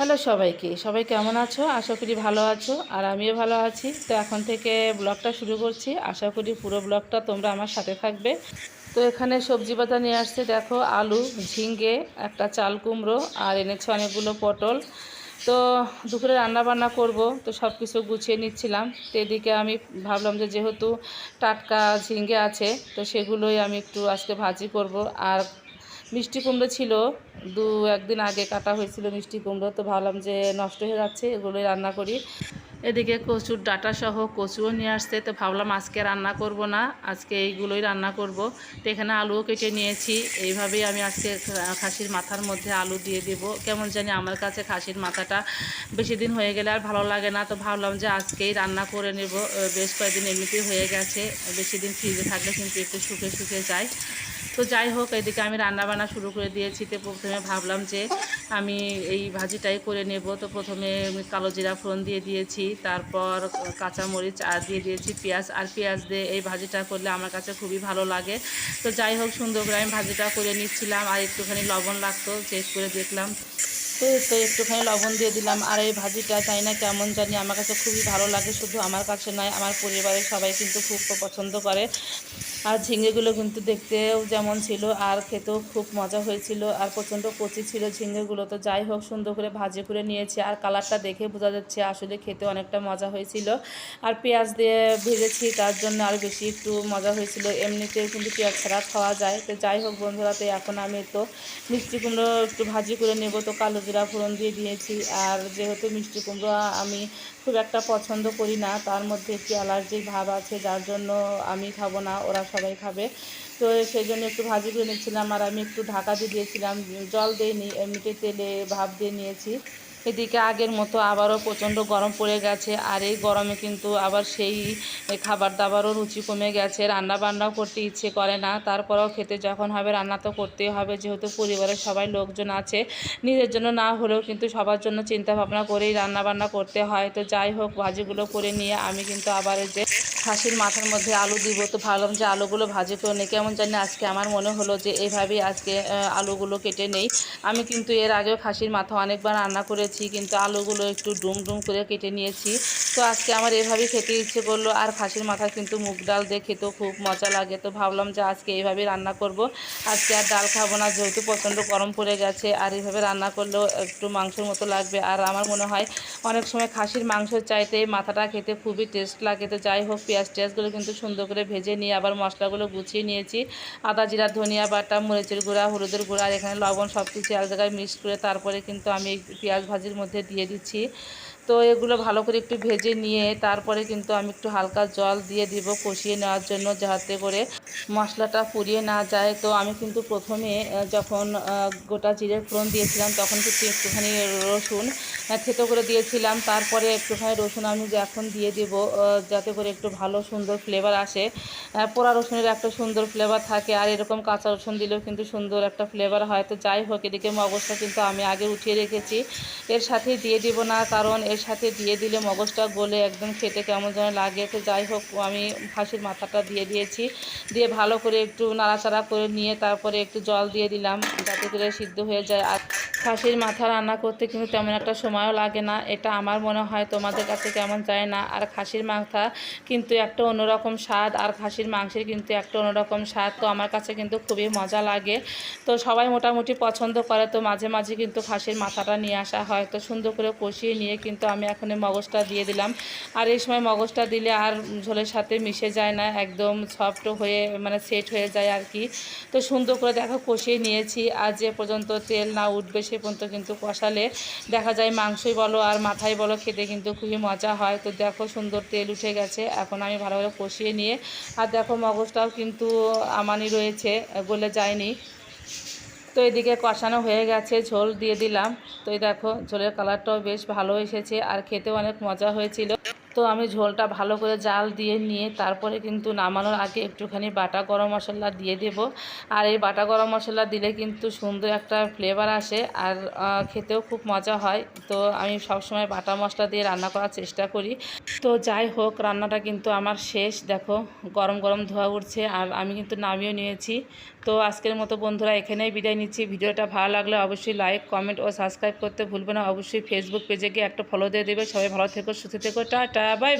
Hello সবাইকে। সবাই কেমন আছো? আশা করি ভালো আছো। আর আমিও ভালো আছি। তো এখন থেকে ব্লগটা শুরু করছি। আশা করি পুরো ব্লগটা তোমরা আমার সাথে থাকবে। তো এখানে সবজি পাতা নিয়ে আসছে। দেখো, আলু ঝিঙ্গে একটা চাল কুমড়ো আর এনেছে অনেকগুলো পটল। তো দুপুরে রান্না বান্না করব। তো সব কিছু গুছিয়ে নিচ্ছিলাম। তো এদিকে আমি ভাবলাম যে যেহেতু টাটকা ঝিঙ্গে আছে, তো সেগুলোই আমি একটু আজকে ভাজি করব। আর মিষ্টি কুমড়ো ছিল, দু একদিন আগে কাটা হয়েছিল মিষ্টি কুমড়ো, তো ভাবলাম যে নষ্ট হয়ে যাচ্ছে, এগুলোই রান্না করি। এদিকে কচুর ডাটা সহ কচুও নিয়ে আসছে, তো ভাবলাম আজকে রান্না করব না, আজকে এইগুলোই রান্না করব। তো এখানে আলুও কেটে নিয়েছি, এইভাবেই আমি আজকে খাসির মাথার মধ্যে আলু দিয়ে দেব। কেমন জানি আমার কাছে খাসির মাথাটা বেশি দিন হয়ে গেলে আর ভালো লাগে না, তো ভাবলাম যে আজকেই রান্না করে নেব। বেশ কয়েকদিন এমনিতেই হয়ে গেছে, বেশি দিন ফ্রিজে থাকলে কিন্তু একটু শুকে শুকে যায়। তো যাই হোক, এদিকে আমি রান্না বান্না শুরু করে দিয়েছি। তো প্রথমে ভাবলাম যে আমি এই ভাজিটাই করে নেব। তো প্রথমে কালো জিরা ফোড়ন দিয়ে দিয়েছি, তারপর কাঁচামরিচ আর দিয়ে দিয়েছি পেঁয়াজ। আর পেঁয়াজ দিয়ে এই ভাজিটা করলে আমার কাছে খুবই ভালো লাগে। তো যাই হোক, সুন্দর করে আমি ভাজিটা করে নিচ্ছিলাম। আর একটুখানি লবণ লাগতো, চেক করে দেখলাম। তো তো একটুখানি লবণ দিয়ে দিলাম। আর এই ভাজিটা চাই না কেমন জানি আমার কাছে খুবই ভালো লাগে। শুধু আমার কাছে নয়, আমার পরিবারের সবাই কিন্তু খুব পছন্দ করে। আর ঝিঙেগুলো কিন্তু দেখতেও যেমন ছিল, আর খেতেও খুব মজা হয়েছিল, আর প্রচণ্ড কচি ছিল ঝিঙেগুলো তো যাই হোক, সুন্দর করে ভাজি করে নিয়েছি, আর কালারটা দেখে বোঝা যাচ্ছে আসলে খেতে অনেকটা মজা হয়েছিল। আর পেঁয়াজ দিয়ে ভেজেছি, তার জন্য আর বেশি একটু মজা হয়েছিল। এমনিতেও কিন্তু পেঁয়াজ ছাড়া খাওয়া যায়। তো যাই হোক বন্ধুরা, তো এখন আমি তো মিষ্টি কুমড়ো একটু ভাজি করে নেব। তো কালো জিরা ফোড়ন দিয়ে দিয়েছি, আর যেহেতু মিষ্টি কুমড়ো আমি খুব একটা পছন্দ করি না, তার মধ্যে একটি অ্যালার্জির ভাব আছে, যার জন্য আমি খাব না। ওরা সবাই খাবে। তো সেই জন্য একটু ভাজি করে নিচ্ছিলাম আর আমি একটু ঢাকা দিয়ে দিয়েছিলাম। জল দিয়ে দিইনি এমনিতে তেলে ভাব দিয়ে নিয়েছি। এদিকে আগের মতো আবারও প্রচণ্ড গরম পড়ে গেছে আর এই গরমে কিন্তু আবার সেই খাবার দাবারও রুচি কমে গেছে। রান্না বান্নাও করতে ইচ্ছে করে না। তারপরেও খেতে যখন হবে রান্না তো করতেই হবে। যেহেতু পরিবারের সবাই লোকজন আছে, নিজের জন্য না হলেও কিন্তু সবার জন্য চিন্তা ভাবনা করেই রান্না বান্না করতে হয়। তো যাই হোক, ভাজিগুলো করে নিয়ে আমি কিন্তু আবার যে খাসির মাথার মধ্যে আলু দিব। তো ভাবলাম যে আলুগুলো ভাজি করে নিই। কেমন জানি আজকে আমার মনে হলো যে এইভাবেই আজকে আলুগুলো কেটে নেই। আমি কিন্তু এর আগেও খাসির মাথা অনেকবার রান্না করেছি, কিন্তু আলুগুলো একটু ডুম ডুম করে কেটে নিয়েছি। তো আজকে আমার এভাবেই খেতে ইচ্ছে করল। আর খাসির মাথা কিন্তু মুগ ডাল দিয়ে খেতেও খুব মজা লাগে। তো ভাবলাম যে আজকে এইভাবেই রান্না করব। আজকে আর ডাল খাব না, যেহেতু প্রচণ্ড গরম পড়ে গেছে। আর এইভাবে রান্না করলেও একটু মাংসের মতো লাগবে। আর আমার মনে হয় অনেক সময় খাসির মাংসের চাইতে মাথাটা খেতে খুবই টেস্ট লাগে। তো যাই হোক পেঁয়াজ টেয়াজগুলো কিন্তু সুন্দর করে ভেজে নিয়ে আবার মশলাগুলো গুছিয়ে নিয়েছি। আদা, জিরা, ধনিয়া বাটা, মরিচের গুঁড়া, হলুদের গুঁড়া আর এখানে লবণ সব কিছু এক জায়গায় মিক্স করে তারপরে কিন্তু আমি পেঁয়াজ ভাজির মধ্যে দিয়ে দিচ্ছি। তো এগুলো ভালো করে একটু ভেজে নিয়ে তারপরে কিন্তু আমি একটু হালকা জল দিয়ে দিব কষিয়ে নেওয়ার জন্য যাতে করে মশলাটা পুড়িয়ে না যায়, তো আমি কিন্তু প্রথমে যখন গোটা জিরে ফোড়ন দিয়েছিলাম, তখন কিন্তু একটুখানি রসুন থেতো করে দিয়েছিলাম। তারপরে একটুখানি রসুন আমি এখন দিয়ে দেব যাতে করে একটু ভালো সুন্দর ফ্লেভার আসে। পোড়া রসুনের একটা সুন্দর ফ্লেভার থাকে, আর এরকম কাঁচা রসুন দিলেও কিন্তু সুন্দর একটা ফ্লেভার হয়। তো যাই হোক, এদিকে মগজটা কিন্তু আমি আগে উঠিয়ে রেখেছি। এর সাথেই দিয়ে দিব না, কারণ এর সাথে দিয়ে দিলে মগজটা গলে একদম খেতে কেমন যেন লাগে। তো যাই হোক, আমি ফাঁসির মাথাটা দিয়ে দিয়েছি। দিয়ে ভালো করে একটু নাড়াচাড়া করে নিয়ে তারপরে একটু জল দিয়ে দিলাম, যাতে করে সিদ্ধ হয়ে যায়। আর খাসির মাথা রান্না করতে কিন্তু তেমন একটা সময়ও লাগে না। এটা আমার মনে হয় তোমাদের কাছে কেমন যায় না? আর খাসির মাথা কিন্তু একটা অন্যরকম স্বাদ, আর খাসির মাংসের কিন্তু একটা অন্যরকম স্বাদ। তো আমার কাছে কিন্তু খুবই মজা লাগে। তো সবাই মোটামুটি পছন্দ করে, তো মাঝে মাঝে কিন্তু খাসির মাথাটা নিয়ে আসা হয়। তো সুন্দর করে কষিয়ে নিয়ে কিন্তু আমি এখন মগজটা দিয়ে দিলাম। আর এই সময় মগজটা দিলে আর ঝোলের সাথে মিশে যায় না, একদম সফট হয়ে মানে সেট হয়ে যায় আর কি। তো সুন্দর করে দেখো কষিয়ে নিয়েছি। আর যে পর্যন্ত তেল না উঠবে সে পর্যন্ত কিন্তু কষালে দেখা যায় মাংসই বলো আর মাথায় বলো খেতে কিন্তু খুবই মজা হয়। তো দেখো সুন্দর তেল উঠে গেছে। এখন আমি ভালোভাবে কষিয়ে নিয়ে আর দেখো মগজটাও কিন্তু আমানি রয়েছে, গলে যায়নি। তো এদিকে কষানো হয়ে গেছে, ঝোল দিয়ে দিলাম। তো এই দেখো ঝোলের কালারটাও বেশ ভালো এসেছে আর খেতেও অনেক মজা হয়েছিল। তো আমি ঝোলটা ভালো করে জাল দিয়ে নিয়ে তারপরে কিন্তু নামানোর আগে একটুখানি বাটা গরম মশলা দিয়ে দেব। আর এই বাটা গরম মশলা দিলে কিন্তু সুন্দর একটা ফ্লেভার আসে আর খেতেও খুব মজা হয়। তো আমি সবসময় বাটা মশলা দিয়ে রান্না করার চেষ্টা করি। তো যাই হোক, রান্নাটা কিন্তু আমার শেষ। দেখো, গরম গরম ধোয়া উঠছে আর আমি কিন্তু নামিয়েও নিয়েছি। তো আজকের মতো বন্ধুরা এখানেই বিদায় নিচ্ছি। ভিডিওটা ভালো লাগলে অবশ্যই লাইক কমেন্ট ও সাবস্ক্রাইব করতে ভুলবে না। অবশ্যই ফেসবুক পেজে গিয়ে একটা ফলো দিয়ে দেবে। সবাই ভালো থেকো, সুস্থ থেকো টাটা বাই বাই